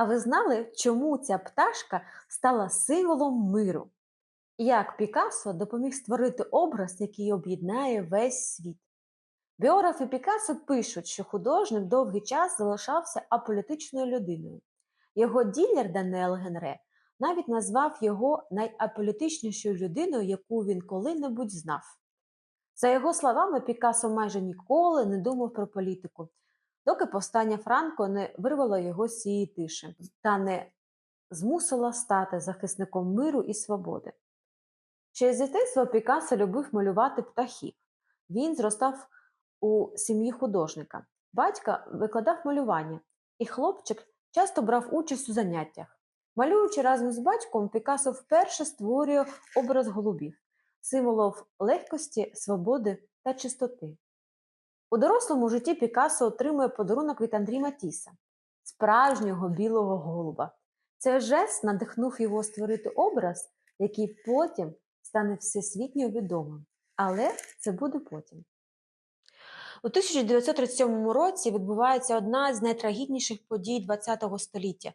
А ви знали, чому ця пташка стала символом миру? Як Пікассо допоміг створити образ, який об'єднає весь світ? Біографи Пікассо пишуть, що художник довгий час залишався аполітичною людиною. Його ділер Даниел Генре навіть назвав його найаполітичнішою людиною, яку він коли-небудь знав. За його словами, Пікассо майже ніколи не думав про політику, доки повстання Франко не вирвало його з цієї тиші та не змусило стати захисником миру і свободи. Ще з дитинства Пікассо любив малювати птахів. Він зростав у сім'ї художника. Батька викладав малювання, і хлопчик часто брав участь у заняттях. Малюючи разом з батьком, Пікассо вперше створює образ голубів, символів легкості, свободи та чистоти. У дорослому житті Пікассо отримує подарунок від Андрі Матіса справжнього білого голуба. Цей жест надихнув його створити образ, який потім стане всесвітньо відомим. Але це буде потім. У 1937 році відбувається одна з найтрагітніших подій ХХ століття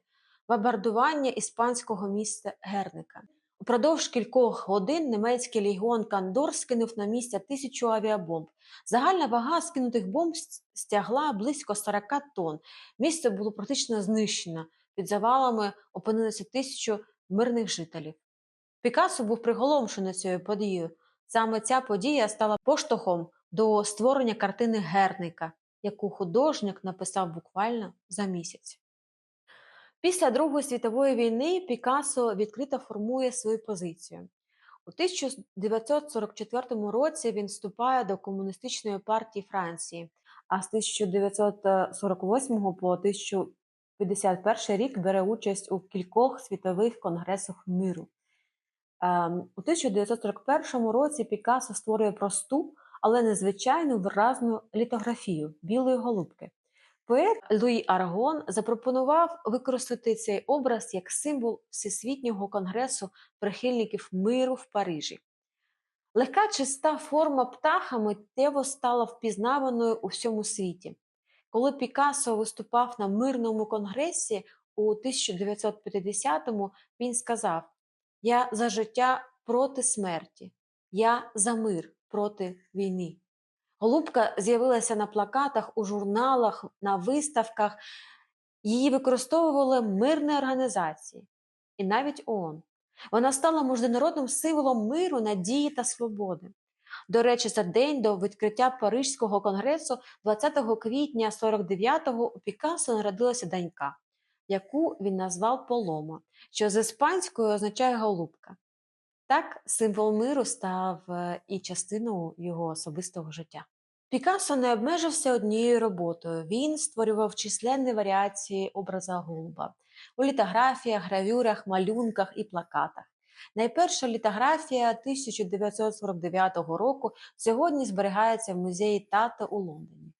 бомбардування іспанського міста Герника. Упродовж кількох годин німецький легіон Кандор скинув на місце тисячу авіабомб. Загальна вага скинутих бомб стягла близько 40 тонн. Місце було практично знищено. Під завалами опинилися тисячу мирних жителів. Пікассо був приголомшений цією подією. Саме ця подія стала поштовхом до створення картини Герника, яку художник написав буквально за місяць. Після Другої світової війни Пікассо відкрито формує свою позицію. У 1944 році він вступає до Комуністичної партії Франції, а з 1948 по 1951 рік бере участь у кількох світових конгресах миру. Ем, у 1941 році Пікассо створює просту, але незвичайну виразну літографію білої голубки. Поет Луї Аргон запропонував використати цей образ як символ Всесвітнього конгресу прихильників миру в Парижі. Легка чиста форма птаха миттєво стала впізнаваною у всьому світі. Коли Пікассо виступав на мирному конгресі у 1950-му, він сказав: Я за життя проти смерті, я за мир проти війни. Голубка з'явилася на плакатах, у журналах, на виставках. Її використовували мирні організації і навіть ООН. Вона стала міжнародним символом миру, надії та свободи. До речі, за день до відкриття Парижського конгресу, 20 квітня 49-го, у Пікассо народилася донька, яку він назвав Поломо, що з іспанською означає голубка. Так, символ миру став е, і частиною його особистого життя. Пікассо не обмежився однією роботою. Він створював численні варіації образа голуба у літографіях, гравюрах, малюнках і плакатах. Найперша літографія 1949 року сьогодні зберігається в музеї Тата у Лондоні.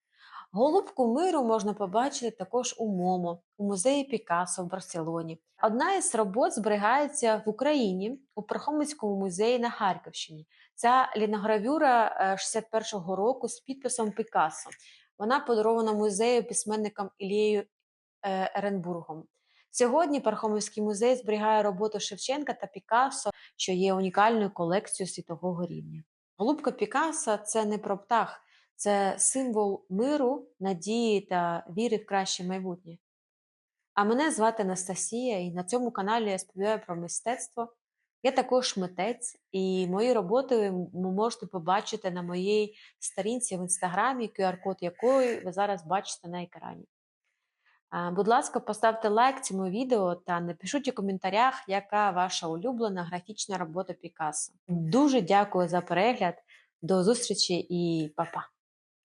Голубку миру можна побачити також у Момо, у музеї Пікассо в Барселоні. Одна із робот зберігається в Україні у Пархомицькому музеї на Харківщині. Ця ліногравюра 61-го року з підписом Пікассо. Вона подарована музею письменникам Ілією Еренбургом. Сьогодні Пархомівський музей зберігає роботу Шевченка та Пікассо, що є унікальною колекцією світового рівня. Голубка Пікассо – це не про птах, це символ миру, надії та віри в краще майбутнє. А мене звати Анастасія, і на цьому каналі я співаю про мистецтво. Я також митець, і мої роботи ви можете побачити на моїй сторінці в інстаграмі, QR-код якої ви зараз бачите на екрані. Будь ласка, поставте лайк цьому відео та напишіть у коментарях, яка ваша улюблена графічна робота Пікассо. Дуже дякую за перегляд, до зустрічі і па-па!